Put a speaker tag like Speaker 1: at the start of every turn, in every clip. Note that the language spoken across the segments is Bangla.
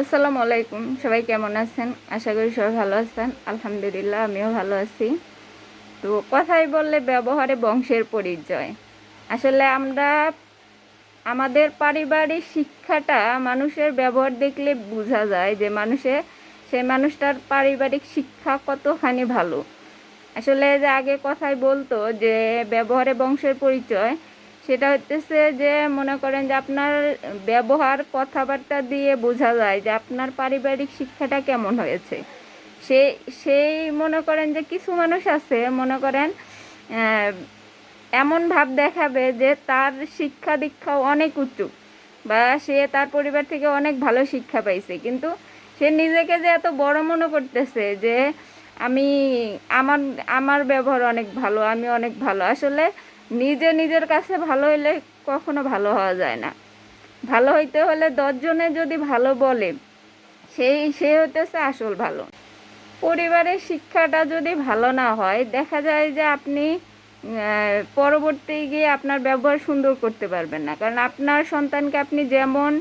Speaker 1: আসসালামু আলাইকুম। সবাই কেমন আছেন? আশা করি সবাই ভালো আছেন। আলহামদুলিল্লাহ, আমিও ভালো আছি। তো কথাই বললে ব্যবহারে বংশের পরিচয়। আসলে আমরা আমাদের পারিবারিক শিক্ষাটা মানুষের ব্যবহার দেখলে বোঝা যায় যে মানুষের সেই মানুষটার পারিবারিক শিক্ষা কতখানি ভালো। আসলে যে আগে কথাই বলতো যে ব্যবহারে বংশের পরিচয় সেটা হচ্ছে যে মনে করেন যে আপনার ব্যবহার, কথাবার্তা দিয়ে বোঝা যায় যে আপনার পারিবারিক শিক্ষাটা কেমন হয়েছে। সে, সেই মনে করেন যে কিছু মানুষ আছে, মনে করেন এমন ভাব দেখাবে যে তার শিক্ষা দীক্ষা অনেক উঁচু বা সে তার পরিবার থেকে অনেক ভালো শিক্ষা পাইছে। কিন্তু সে নিজেকে যে এত বড় মনে করতেছে যে আমি, আমার আমার ব্যবহার অনেক ভালো, আমি অনেক ভালো। আসলে নিজে নিজের কাছে ভালো হইলে কখনো ভালো হওয়া যায় না। ভালো হইতে হলে দশজনে যদি ভালো বলে সেই সে হইতেছে আসল ভালো। পরিবারের শিক্ষাটা যদি ভালো না হয়, দেখা যায় যে আপনি পরবর্তী গিয়ে আপনার ব্যবহার সুন্দর করতে পারবেন না। কারণ আপনার সন্তানকে আপনি যেমন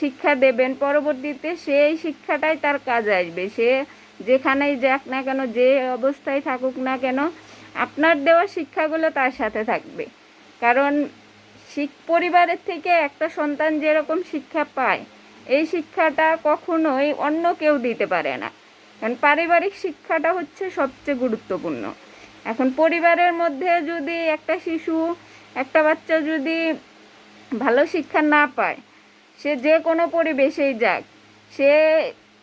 Speaker 1: শিক্ষা দেবেন, পরবর্তীতে সেই শিক্ষাটাই তার কাজে আসবে। সে যেখানেই যাক না কেন, যে অবস্থায় থাকুক না কেন আপনার দেওয়া শিক্ষাগুলো তার সাথে থাকবে। কারণ শিখ পরিবারের থেকে একটা সন্তান যেরকম শিক্ষা পায়, এই শিক্ষাটা কখনোই অন্য কেউ দিতে পারে না। কারণ পারিবারিক শিক্ষাটা হচ্ছে সবচেয়ে গুরুত্বপূর্ণ। এখন পরিবারের মধ্যে যদি একটা শিশু, একটা বাচ্চা যদি ভালো শিক্ষা না পায়, সে যে কোনো পরিবেশেই যাক, সে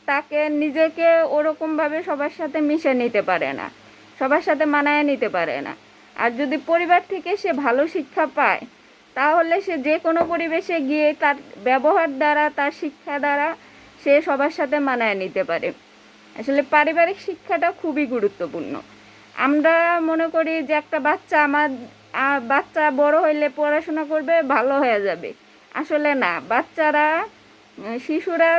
Speaker 1: তাকে নিজেকে ওরকমভাবে সবার সাথে মিশে নিতে পারে না। সবার সাথে মানায় নিতে পারে না। আর যদি পরিবার থেকে সে ভালো শিক্ষা পায়, তাহলে সে যে কোনো পরিবেশে গিয়ে তার ব্যবহার দ্বারা, তার শিক্ষা দ্বারা সে সবার সাথে মানায় নিতে পারে। আসলে পারিবারিক শিক্ষাটা খুবই গুরুত্বপূর্ণ। আমরা মনে করি যে একটা বাচ্চা আমার বাচ্চা বড় হইলে পড়াশোনা করবে, ভালো হয়ে যাবে। আসলে না, বাচ্চারা শিশুরা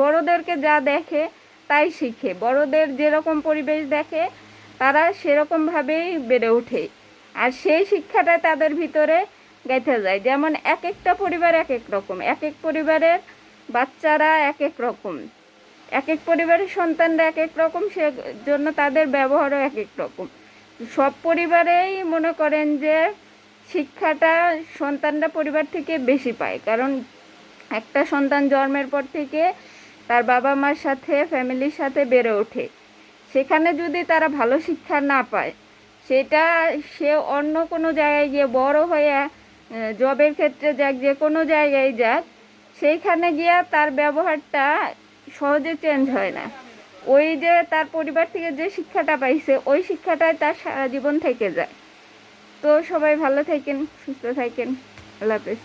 Speaker 1: বড়দেরকে যা দেখে তাই শিখে। বড়দের যেরকম পরিবেশ দেখে তারা সেরকমভাবেই বেড়ে ওঠে। আর সেই শিক্ষাটা তাদের ভিতরে গেঁথে যায়। যেমন এক একটা পরিবার এক এক রকম। এক এক পরিবারের বাচ্চারা এক এক রকম। এক এক পরিবারের সন্তানরা এক এক রকম সে জন্য তাদের ব্যবহারও এক এক রকম। সব পরিবারেই মনে করেন যে শিক্ষাটা সন্তানরা পরিবার থেকে বেশি পায়। কারণ একটা সন্তান জন্মের পর থেকে তার বাবা মার সাথে ফ্যামিলির সাথে বেড়ে ওঠে। সেখানে যদি তারা ভালো শিক্ষা না পায়, সেটা সে অন্য কোনো জায়গায় গিয়ে বড় হয়ে জবের ক্ষেত্রে যাক, যে কোনো জায়গায় যাক, সেইখানে গিয়া তার ব্যবহারটা সহজে চেঞ্জ হয় না। ওই যে তার পরিবার থেকে যে শিক্ষাটা পাইছে, ওই শিক্ষাটাই তার সারা জীবন থেকে যায়। তো সবাই ভালো থাকেন, সুস্থ থাকেন। আল্লাহ হাফেজ।